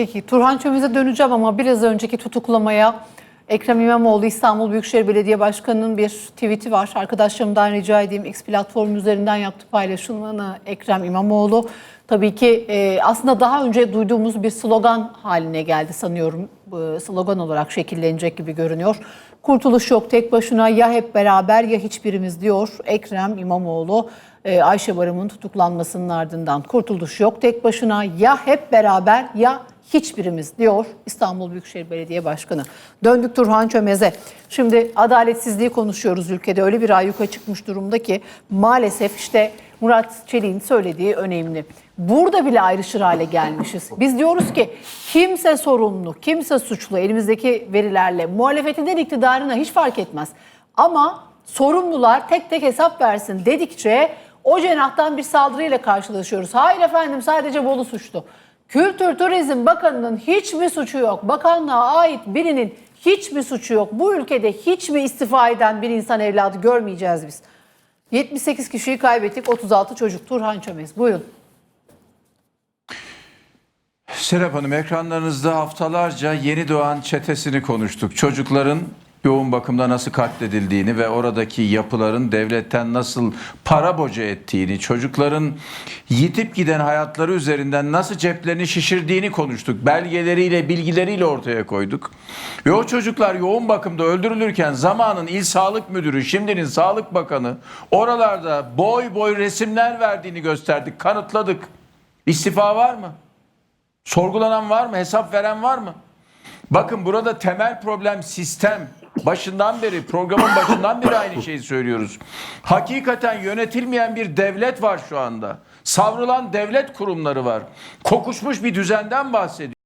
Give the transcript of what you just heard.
Peki Turhan Çömez'e döneceğim ama biraz önceki tutuklamaya Ekrem İmamoğlu İstanbul Büyükşehir Belediye Başkanı'nın bir tweet'i var. Arkadaşlarımdan rica edeyim X platformu üzerinden yaptı paylaşımını Ekrem İmamoğlu. Tabii ki e, aslında daha önce duyduğumuz bir slogan haline geldi sanıyorum. Bu slogan olarak şekillenecek gibi görünüyor. Kurtuluş yok tek başına ya hep beraber ya hiçbirimiz diyor Ekrem İmamoğlu. e, Ayşe Barım'ın tutuklanmasının ardından kurtuluş yok tek başına ya hep beraber ya hiçbirimiz diyor İstanbul Büyükşehir Belediye Başkanı. Döndük Turhan Çömez'e. Şimdi adaletsizliği konuşuyoruz ülkede. Öyle bir ayyuka çıkmış durumda ki maalesef işte Murat Çelik'in söylediği önemli. Burada bile ayrışır hale gelmişiz. Biz diyoruz ki kimse sorumlu, kimse suçlu elimizdeki verilerle muhalefetinden iktidarına hiç fark etmez. Ama sorumlular tek tek hesap versin dedikçe o cenahtan bir saldırıyla karşılaşıyoruz. Hayır efendim sadece Bolu suçlu. Kültür Turizm Bakanı'nın hiçbir suçu yok. Bakanlığa ait birinin hiçbir suçu yok. Bu ülkede hiç mi istifa eden bir insan evladı görmeyeceğiz biz. 78 kişiyi kaybettik, 36 çocuk. Turhan Çömez, buyurun. Serap Hanım ekranlarınızda haftalarca yeni doğan çetesini konuştuk. Çocukların yoğun bakımda nasıl katledildiğini ve oradaki yapıların devletten nasıl para boca ettiğini, çocukların yitip giden hayatları üzerinden nasıl ceplerini şişirdiğini konuştuk. Belgeleriyle, bilgileriyle ortaya koyduk. Ve o çocuklar yoğun bakımda öldürülürken zamanın il sağlık müdürü, şimdinin sağlık bakanı oralarda boy boy resimler verdiğini gösterdik, kanıtladık. İstifa var mı? Sorgulanan var mı? Hesap veren var mı? Bakın burada temel problem sistem. Başından beri, programın başından beri aynı şeyi söylüyoruz. Hakikaten yönetilmeyen bir devlet var şu anda. Savrulan devlet kurumları var. Kokuşmuş bir düzenden bahsediyor.